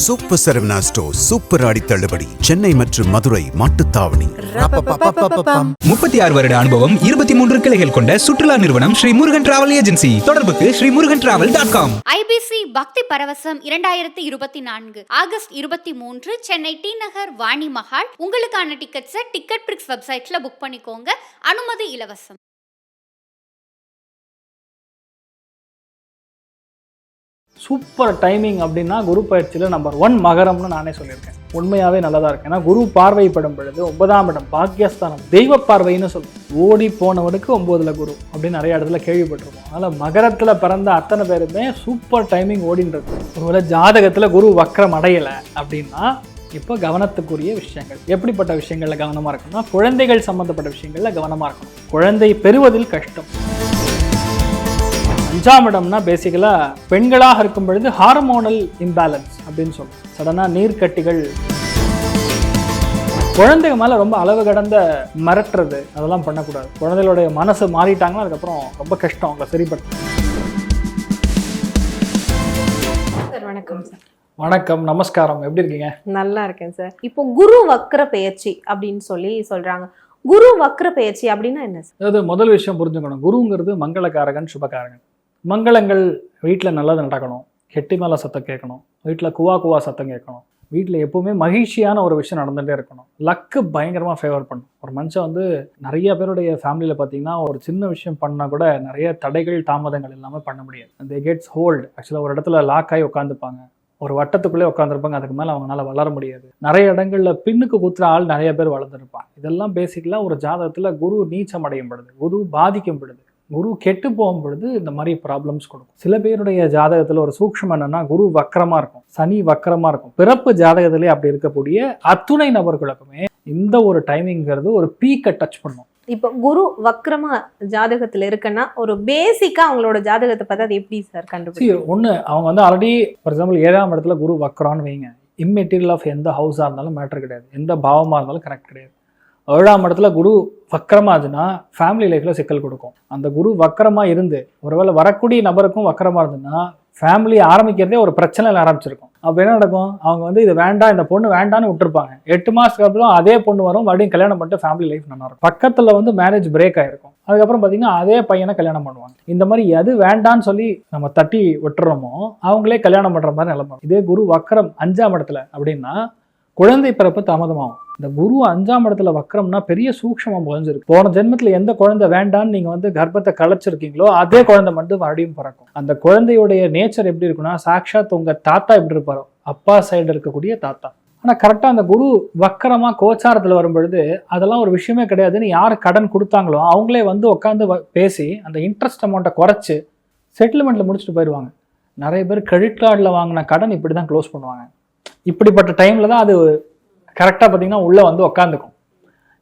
Super Saravana store super ஆடி தள்ளுபடி சென்னை மற்றும் மதுரை மாட்டுத்தாவணி. முப்பத்தி ஆறு வருட அனுபவம் இருபத்தி மூன்று கிளைகள் கொண்ட சுற்றுலா நிறுவனம் ஸ்ரீ முருகன் டிராவல் ஏஜென்சி தொடர்புக்கு Shri Murugan travel dot com IBC Bhakti Paravasam இரண்டாயிரத்தி இருபத்தி நான்கு ஆகஸ்ட் இருபத்தி மூன்று சென்னை டி நகர் வாணி மஹால். உங்களுக்கான டிக்கெட்ஸை டிக்கெட் பிரிக்ஸ் வெப்சைட்ல புக் பண்ணிக்கோங்க. அனுமதி இலவசம். சூப்பர் டைமிங் அப்படின்னா குரு பயிற்சியில் நம்பர் ஒன் மகரம்னு நானே சொல்லியிருக்கேன். உண்மையாகவே நல்லதாக இருக்கு. ஏன்னா குரு பார்வைப்படும் பொழுது ஒன்பதாம் இடம் பாக்கியஸ்தானம் தெய்வ பார்வைன்னு சொல்லுவோம் ஓடி போனவனுக்கு ஒம்போதில் குரு அப்படின்னு நிறைய இடத்துல கேள்விப்பட்டிருக்கோம். அதனால் மகரத்தில் பிறந்த அத்தனை பேருமே சூப்பர் டைமிங் ஓடின்றது. ஒருவேளை ஜாதகத்தில் குரு வக்கரம் அடையலை அப்படின்னா இப்போ கவனத்துக்குரிய விஷயங்கள். எப்படிப்பட்ட விஷயங்களில் கவனமாக இருக்கணும்னா குழந்தைகள் சம்மந்தப்பட்ட விஷயங்களில் கவனமாக இருக்கணும். குழந்தை பெறுவதில் கஷ்டம். அஞ்சாம் இடம்னா பேசிக்கலாக பெண்களாக இருக்கும் பொழுது ஹார்மோனல் இம்பேலன்ஸ் அப்படின்னு சொல்லுவோம் சடனாக நீர்க்கட்டிகள் குழந்தைங்க மேலே ரொம்ப அளவு கடந்த மிரட்டுறது அதெல்லாம் பண்ணக்கூடாது. குழந்தைகளுடைய மனசு மாறிட்டாங்கன்னா அதுக்கப்புறம் ரொம்ப கஷ்டம் அவங்களை சரிப்படுத்த சார் வணக்கம் சார். வணக்கம் நமஸ்காரம். எப்படி இருக்கீங்க? நல்லா இருக்கேன் சார். இப்போ குரு வக்ர பெயர்ச்சி அப்படின்னு சொல்லி சொல்றாங்க. குரு வக்ர பெயர்ச்சி அப்படின்னா என்ன சார்? அதாவது முதல் விஷயம் புரிஞ்சுக்கணும். குருங்கிறது மங்களகாரகன் சுபகாரகன் மங்களங்கள் வீட்டில் நல்லது நடக்கணும். கெட்டி மேலே சத்தம் கேட்கணும். வீட்டில் குவா குவா சத்தம் கேட்கணும். வீட்டில் எப்போவுமே மகிழ்ச்சியான ஒரு விஷயம் நடந்துகிட்டே இருக்கணும். லக்கு பயங்கரமாக ஃபேவர் பண்ணும். ஒரு மனுஷன் வந்து நிறைய பேருடைய ஃபேமிலியில் பார்த்தீங்கன்னா ஒரு சின்ன விஷயம் பண்ணால் கூட நிறைய தடைகள் தாமதங்கள் இல்லாமல் பண்ண முடியாது. தே கெட்ஸ் ஹோல்டு ஆக்சுவலாக ஒரு இடத்துல லாக் ஆகி உட்காந்துப்பாங்க ஒரு வட்டத்துக்குள்ளே உட்காந்துருப்பாங்க அதுக்கு மேலே அவங்களால வளர முடியாது. நிறைய இடங்களில் பின்னுக்கு குத்துற ஆள் நிறைய பேர் வளர்ந்துருப்பாங்க. இதெல்லாம் பேசிக்கலாக ஒரு ஜாதகத்தில் குரு நீச்சம் அடையும் பொழுது குரு பாதிக்கும் பொழுது. குரு கெட்டு போகும் பொழுது இந்த மாதிரி ப்ராப்ளம்ஸ் கொடுக்கும். சில பேருடைய ஜாதகத்தில் ஒரு சூக்ஷ்மம் என்னன்னா குரு வக்கரமா இருக்கும். சனி வக்கரமா இருக்கும். பிறப்பு ஜாதகத்திலே அப்படி இருக்கக்கூடிய அத்துணை நபர்களுக்குமே இந்த ஒரு டைமிங்கிறது ஒரு பீக்கை டச் பண்ணும். இப்போ குரு வக்ரமா ஜாதகத்துல இருக்குன்னா ஒரு பேசிக்கா அவங்களோட ஜாதகத்தை பார்த்தா அது எப்படி சார் கண்டுபிடிக்கும் ஒண்ணு அவங்க வந்து ஆல்ரெடி ஃபார் எக்ஸாம்பிள் ஏழாம் இடத்துல குரு வக்கரான்னு வைங்க. இம்மெட்டீரியல் ஆஃப் எந்த ஹவுஸாக இருந்தாலும் மேட்டர் கிடையாது. எந்த பாவமாக இருந்தாலும் கரெக்ட் கிடையாது. ஏழாம் இடத்துல குரு வக்கரமாச்சுன்னா ஃபேமிலி லைஃப்பில் சிக்கல் கொடுக்கும். அந்த குரு வக்கரமாக இருந்து ஒருவேளை வரக்கூடிய நபருக்கும் வக்கரமாக இருந்துன்னா ஃபேமிலி ஆரம்பிக்கிறதே ஒரு பிரச்சனையில் ஆரம்பிச்சிருக்கும். அப்போ என்ன நடக்கும்? அவங்க வந்து இது வேண்டாம் இந்த பொண்ணு வேண்டாம்னு விட்டுருப்பாங்க. எட்டு மாதத்துக்கு அப்புறம் அதே பொண்ணு வரும் மறுபடியும் கல்யாணம் பண்ணிட்டு ஃபேமிலி லைஃப் நல்லா இருக்கும். பக்கத்தில் வந்து மேரேஜ் பிரேக் ஆயிருக்கும். அதுக்கப்புறம் பார்த்தீங்கன்னா அதே பையனை கல்யாணம் பண்ணுவாங்க. இந்த மாதிரி எது வேண்டான்னு சொல்லி நம்ம தட்டி விட்டுறோமோ அவங்களே கல்யாணம் பண்ணுற மாதிரி நிலைமை இதே குரு வக்கரம் அஞ்சாம் இடத்துல அப்படின்னா குழந்தை பிறப்பு தாமதமாகும். இந்த குரு அஞ்சாம் இடத்துல வக்கரம்னா பெரிய சூக்ஷமம் புகஞ்சிருக்கு போன ஜென்மத்தில் எந்த குழந்தை வேண்டான்னு நீங்கள் வந்து கர்ப்பத்தை கலைச்சிருக்கீங்களோ அதே குழந்தை மட்டும் மறுபடியும் பிறக்கும். அந்த குழந்தையுடைய நேச்சர் எப்படி இருக்குன்னா சாக்ஷாத் உங்கள் தாத்தா எப்படி இருப்பாரோ அப்பா சைடு இருக்கக்கூடிய தாத்தா. ஆனால் கரெக்டாக அந்த குரு வக்கரமாக கோச்சாரத்தில் வரும்பொழுது அதெல்லாம் ஒரு விஷயமே கிடையாதுன்னு யார் கடன் கொடுத்தாங்களோ அவங்களே வந்து உட்காந்து பேசி அந்த இன்ட்ரெஸ்ட் அமௌண்ட்டை குறைச்சி செட்டில்மெண்ட்டில் முடிச்சுட்டு போயிடுவாங்க. நிறைய பேர் கிரெடிட் கார்டில் வாங்கின கடன் இப்படி தான் க்ளோஸ் பண்ணுவாங்க. இப்படிப்பட்ட டைமில் தான் அது கரெக்டாக பார்த்தீங்கன்னா உள்ளே வந்து உக்காந்துக்கும்.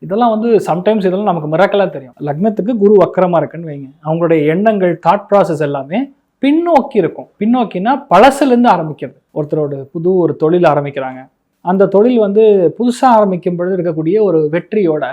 இதெல்லாம் வந்து சம்டைம்ஸ் இதெல்லாம் நமக்கு மிராக்கலாக தெரியும். லக்னத்துக்கு குரு வக்கரமாக இருக்குன்னு வைங்க. அவங்களுடைய எண்ணங்கள் தாட் ப்ராசஸ் எல்லாமே பின்னோக்கி இருக்கும். பின்னோக்கினா பழசுலேருந்து ஆரம்பிக்கிறது. ஒருத்தரோட புது ஒரு தொழில் ஆரம்பிக்கிறாங்க. அந்த தொழில் வந்து புதுசாக ஆரம்பிக்கும் பொழுது இருக்கக்கூடிய ஒரு வெற்றியோட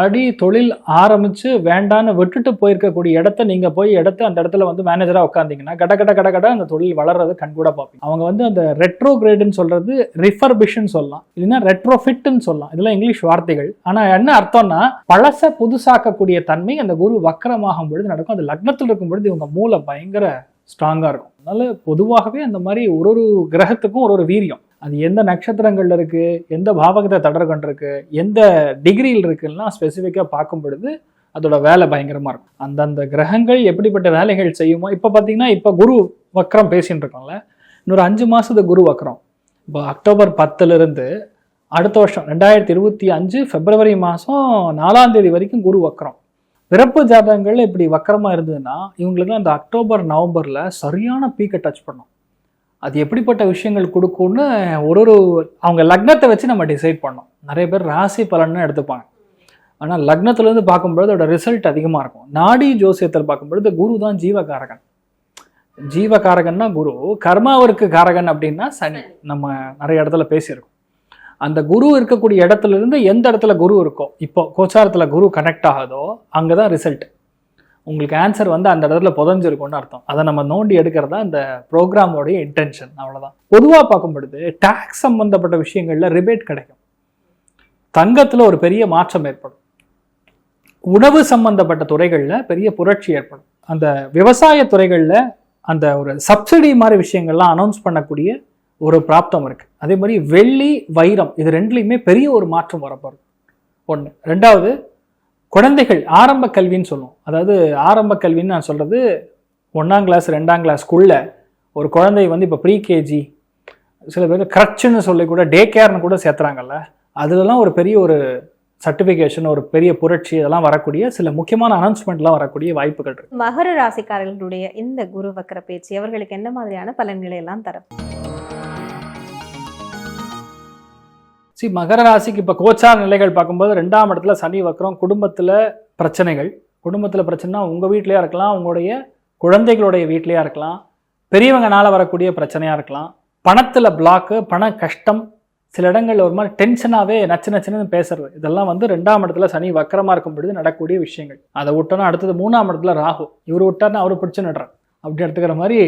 அடி தொழில் ஆரம்பித்து வேண்டான்னு விட்டுட்டு போயிருக்கக்கூடிய இடத்த நீங்கள் போய் இடத்த அந்த இடத்துல வந்து மேனேஜராக உட்காந்திங்கன்னா கட கட கட கட அந்த தொழில் வளர்றது கண்கூட பார்ப்பீங்க. அவங்க வந்து அந்த ரெட்ரோ கிரேடுன்னு சொல்கிறது ரிஃபர்பிஷன் சொல்லலாம். இல்லைன்னா ரெட்ரோஃபிட்னு சொல்லலாம். இதெல்லாம் இங்கிலீஷ் வார்த்தைகள். ஆனால் என்ன அர்த்தம்னா பழச புதுசாக்கக்கூடிய தன்மை அந்த குரு வக்கரமாகும் பொழுது நடக்கும். அந்த லக்னத்தில் இருக்கும் பொழுது இவங்க மூளை பயங்கர ஸ்ட்ராங்காக இருக்கும். அதனால பொதுவாகவே அந்த மாதிரி ஒரு ஒரு கிரகத்துக்கும் ஒரு ஒரு வீரியம். அது எந்த நட்சத்திரங்கள்ல இருக்கு எந்த பாவகத்தை தடர் கொண்டிருக்கு எந்த டிகிரியில் இருக்குன்னா ஸ்பெசிஃபிக்காக பார்க்கும் பொழுது அதோட வேலை பயங்கரமா இருக்கும். அந்தந்த கிரகங்கள் எப்படிப்பட்ட வேலைகள் செய்யுமோ இப்போ பார்த்தீங்கன்னா இப்போ குரு வக்ரம் பேசின்னு இருக்கோம்ல இன்னொரு அஞ்சு மாசத்து குரு வக்ரம். இப்போ அக்டோபர் பத்துலேருந்து அடுத்த வருஷம் ரெண்டாயிரத்தி இருபத்தி அஞ்சு பிப்ரவரி மாதம் நாலாம் தேதி வரைக்கும் குரு வக்ரம். பிறப்பு ஜாதகங்கள் இப்படி வக்கரமாக இருந்ததுன்னா இவங்களுக்கு அந்த அக்டோபர் நவம்பரில் சரியான பீக்கை டச் பண்ணும். அது எப்படிப்பட்ட விஷயங்கள் கொடுக்கும்னு ஒரு ஒரு அவங்க லக்னத்தை வச்சு நம்ம டிசைட் பண்ணோம். நிறைய பேர் ராசி பலன்னு எடுத்துப்பாங்க. ஆனால் லக்னத்துலேருந்து பார்க்கும்பொழுது அதோட ரிசல்ட் அதிகமாக இருக்கும். நாடி ஜோசியத்தில் பார்க்கும்பொழுது குரு தான் ஜீவகாரகன். ஜீவகாரகன்னா குரு கர்மாவிற்கு காரகன் அப்படின்னா சனி. நம்ம நிறைய இடத்துல பேசியிருக்கோம். அந்த குரு இருக்கக்கூடிய இடத்துல இருந்து எந்த இடத்துல குரு இருக்கோ இப்போ கோச்சாரத்தில் குரு கனெக்ட் ஆகுதோ அங்கே தான் ரிசல்ட் உங்களுக்கு ஆன்சர் வந்து அந்த இடத்துல புதஞ்சிருக்கும்னு அர்த்தம். அதை நம்ம நோண்டி எடுக்கிறது தான் இந்த ப்ரோக்ராமோடைய இன்டென்ஷன் அவ்வளோதான் பொதுவாக பார்க்கும்பொழுது டேக்ஸ் சம்மந்தப்பட்ட விஷயங்களில் ரிபேட் கிடைக்கும். தங்கத்தில் ஒரு பெரிய மாற்றம் ஏற்படும். உணவு சம்பந்தப்பட்ட துறைகளில் பெரிய புரட்சி ஏற்படும். அந்த விவசாய துறைகளில் அந்த ஒரு சப்சிடி மாதிரி விஷயங்கள்லாம் அனௌன்ஸ் பண்ணக்கூடிய ஒரு பிராப்தம் இருக்குது அதே மாதிரி வெள்ளி வைரம் இது ரெண்டுலேயுமே பெரிய ஒரு மாற்றம் வரப்போகுது. ஒன்று ரெண்டாவது குழந்தைகள் ஆரம்ப கல்வின்னு சொல்லுவோம். அதாவது ஆரம்ப கல்வின்னு நான் சொல்கிறது ஒன்றாம் கிளாஸ் ரெண்டாம் கிளாஸ்க்குள்ள ஒரு குழந்தை வந்து இப்போ ப்ரீ கேஜி சில பேர் க்ரச்சுன்னு சொல்லி கூட டே கேர்னு கூட சேர்த்துறாங்கல்ல. அதுலலாம் ஒரு பெரிய ஒரு சர்டிஃபிகேஷன் ஒரு பெரிய புரட்சி இதெல்லாம் வரக்கூடிய சில முக்கியமான அனௌன்ஸ்மெண்ட்லாம் வரக்கூடிய வாய்ப்புகள் இருக்கு. மகர ராசிக்காரர்களுடைய இந்த குரு வக்கர பேச்சு அவர்களுக்கு என்ன மாதிரியான பலன்களை எல்லாம் தரும்? சி மகர ராசிக்கு இப்போ கோச்சார நிலைகள் பார்க்கும்போது ரெண்டாம் இடத்துல சனி வக்கரம் குடும்பத்தில் பிரச்சனைகள். குடும்பத்தில் பிரச்சனைனா உங்கள் வீட்லேயா இருக்கலாம் உங்களுடைய குழந்தைகளுடைய வீட்லேயா இருக்கலாம் பெரியவங்கனால வரக்கூடிய பிரச்சனையாக இருக்கலாம். பணத்தில் பிளாக்கு பண கஷ்டம் சில இடங்கள்ல ஒரு மாதிரி டென்ஷனாகவே நச்சு நச்சுன்னு பேசுறது. இதெல்லாம் வந்து ரெண்டாம் இடத்துல சனி வக்கரமாக இருக்கும் பொழுது நடக்கக்கூடிய விஷயங்கள். அதை விட்டோன்னா அடுத்தது மூணாம் இடத்துல ராகு. இவர் விட்டார்னா அவரை பிடிச்சு நடுறார். அப்படி எடுத்துக்கிற மாதிரி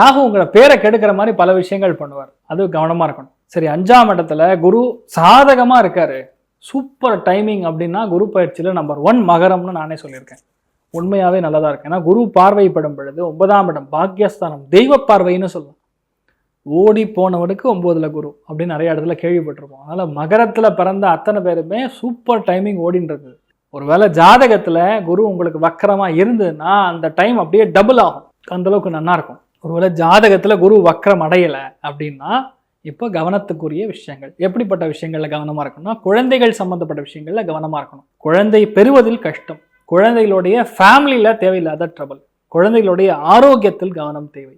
ராகு உங்களை பேரை கெடுக்கிற மாதிரி பல விஷயங்கள் பண்ணுவார். அது கவனமாக இருக்கணும். சரி அஞ்சாம் இடத்துல குரு சாதகமாக இருக்காரு. சூப்பர் டைமிங் அப்படின்னா குரு பயிற்சியில் நம்பர் ஒன் மகரம்னு நானே சொல்லியிருக்கேன். உண்மையாகவே நல்லதாக இருக்கு. ஏன்னா குரு பார்வைப்படும் பொழுது ஒன்பதாம் இடம் பாக்கியஸ்தானம் தெய்வ பார்வைன்னு சொல்லலாம் ஓடி போனவனுக்கு ஒம்போதில் குரு அப்படின்னு நிறைய இடத்துல கேள்விப்பட்டிருப்போம். அதனால் மகரத்தில் பிறந்த அத்தனை பேருமே சூப்பர் டைமிங் ஓடின்றது ஒருவேளை ஜாதகத்தில் குரு உங்களுக்கு வக்கரமாக இருந்ததுன்னா அந்த டைம் அப்படியே டபுள் ஆகும். அந்த அளவுக்கு ஒருவேளை ஜாதகத்தில் குரு வக்கரம் அடையலை அப்படின்னா இப்போ கவனத்துக்குரிய விஷயங்கள். எப்படிப்பட்ட விஷயங்களில் கவனமாக இருக்கணும்னா குழந்தைகள் சம்மந்தப்பட்ட விஷயங்களில் கவனமாக இருக்கணும். குழந்தை பெறுவதில் கஷ்டம். குழந்தைகளுடைய ஃபேமிலியில் தேவையில்லாத ட்ரபிள் குழந்தைகளுடைய ஆரோக்கியத்தில் கவனம் தேவை.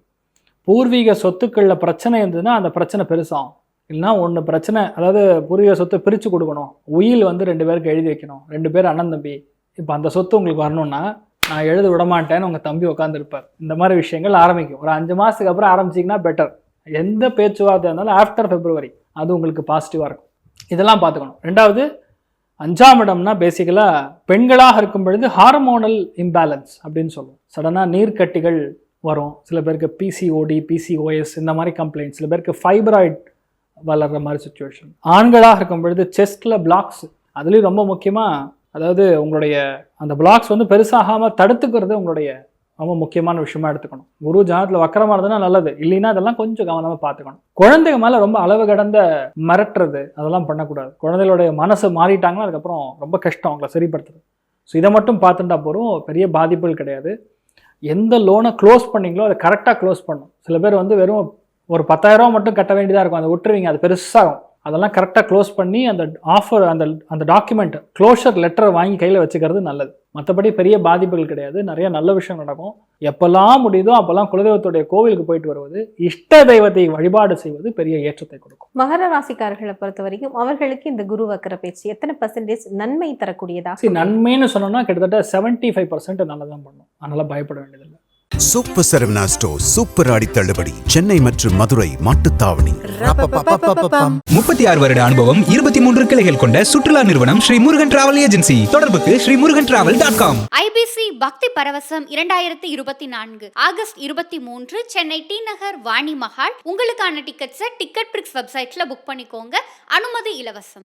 பூர்வீக சொத்துக்களில் பிரச்சனை இருந்ததுன்னா அந்த பிரச்சனை பெருசாகும். இல்லைன்னா ஒன்று பிரச்சனை அதாவது பூர்வீக சொத்தை பிரித்து கொடுக்கணும். உயில் வந்து ரெண்டு பேருக்கு எழுதி வைக்கணும். ரெண்டு பேர் அண்ணன் தம்பி. இப்போ அந்த சொத்து உங்களுக்கு வரணும்னா நான் எழுத விடமாட்டேன்னு உங்கள் தம்பி உட்காந்துருப்பார் இந்த மாதிரி விஷயங்கள் ஆரம்பிக்கும். ஒரு அஞ்சு மாதத்துக்கு அப்புறம் ஆரம்பிச்சிங்கன்னா பெட்டர் எந்த பேச்சுவார்த்தை இருந்தாலும் ஆஃப்டர் பிப்ரவரி அது உங்களுக்கு பாசிட்டிவாக இருக்கும். இதெல்லாம் பார்த்துக்கணும். ரெண்டாவது அஞ்சாம் இடம்னா பேசிக்கலாக பெண்களாக இருக்கும் பொழுது ஹார்மோனல் இம்பேலன்ஸ் அப்படின்னு சொல்லுவோம். சடனாக நீர்க்கட்டிகள் வரும். சில பேருக்கு பிசிஓடி பிசிஓஎஸ் இந்த மாதிரி கம்ப்ளைண்ட் சில பேருக்கு ஃபைப்ராய்ட் வளர்ற மாதிரி சுச்சுவேஷன் ஆண்களாக இருக்கும் பொழுது செஸ்ட்டில் பிளாக்ஸ் அதுலேயும் ரொம்ப முக்கியமாக அதாவது உங்களுடைய அந்த பிளாக்ஸ் வந்து பெருசாகாமல் தடுத்துக்கிறது உங்களுடைய ரொம்ப முக்கியமான விஷயமா எடுத்துக்கணும். குரு ஜாதத்தில் வக்கரமா இருந்ததுன்னா நல்லது. இல்லைன்னா அதெல்லாம் கொஞ்சம் கவனமாக பார்த்துக்கணும். குழந்தைங்க மேலே ரொம்ப அளவு கடந்த மிரட்டுறது அதெல்லாம் பண்ணக்கூடாது. குழந்தைகளுடைய மனசு மாறிட்டாங்கன்னா அதுக்கப்புறம் ரொம்ப கஷ்டம் அவங்கள சரிப்படுத்துறது. ஸோ இதை மட்டும் பார்த்துட்டா போகிறோம் பெரிய பாதிப்புகள் கிடையாது. எந்த லோனை க்ளோஸ் பண்ணீங்களோ அதை கரெக்டாக க்ளோஸ் பண்ணும் சில பேர் வந்து வெறும் ஒரு 10000 ரூபா மட்டும் கட்ட வேண்டியதாக இருக்கும். அதை விட்டுருவீங்க. அது பெருசாகும் அதெல்லாம் கரெக்டாக க்ளோஸ் பண்ணி அந்த ஆஃபர் அந்த அந்த டாக்குமெண்ட் க்ளோஷர் லெட்டரை வாங்கி கையில் வச்சுக்கிறது நல்லது. மற்றபடி பெரிய பாதிப்புகள் கிடையாது. நிறைய நல்ல விஷயம் நடக்கும். எப்பெல்லாம் முடியுதோ அப்பெல்லாம் குலதெய்வத்துடைய கோவிலுக்கு போயிட்டு வருவது இஷ்ட தெய்வத்தை வழிபாடு செய்வது பெரிய ஏற்றத்தை கொடுக்கும். மகர ராசிக்காரர்களை பொறுத்த வரைக்கும் அவர்களுக்கு இந்த குரு வக்கர பேச்சு எத்தனை பர்சன்டேஜ் நன்மை தரக்கூடியதா சரி நன்மைன்னு சொன்னோம்னா கிட்டத்தட்ட செவன்ட்டி ஃபைவ் பர்சன்ட் நல்லா தான் பண்ணும். அதனால பயப்பட வேண்டியதில்லை. சூப்பர் சரவணா ஸ்டோர் சூப்பர் ஆடி தள்ளுபடி. சென்னை மற்றும் மதுரை மாட்டுத்தாவணி. முப்பத்தி ஆறு வருட அனுபவம் இருபத்தி மூன்று கிளைகள் கொண்ட சுற்றுலா நிறுவனம் ஸ்ரீ முருகன் டிராவல் ஏஜென்சி தொடர்புக்கு Shri Murugan travel dot com IBC Bhakti Paravasam இரண்டாயிரத்தி இருபத்தி நான்கு ஆகஸ்ட் இருபத்தி மூன்று சென்னை டி நகர் வாணி மஹால். உங்களுக்கான டிக்கெட்ஸை டிக்கெட் பிரிக்ஸ் வெப்சைட்ல புக் பண்ணிக்கோங்க. அனுமதி இலவசம்.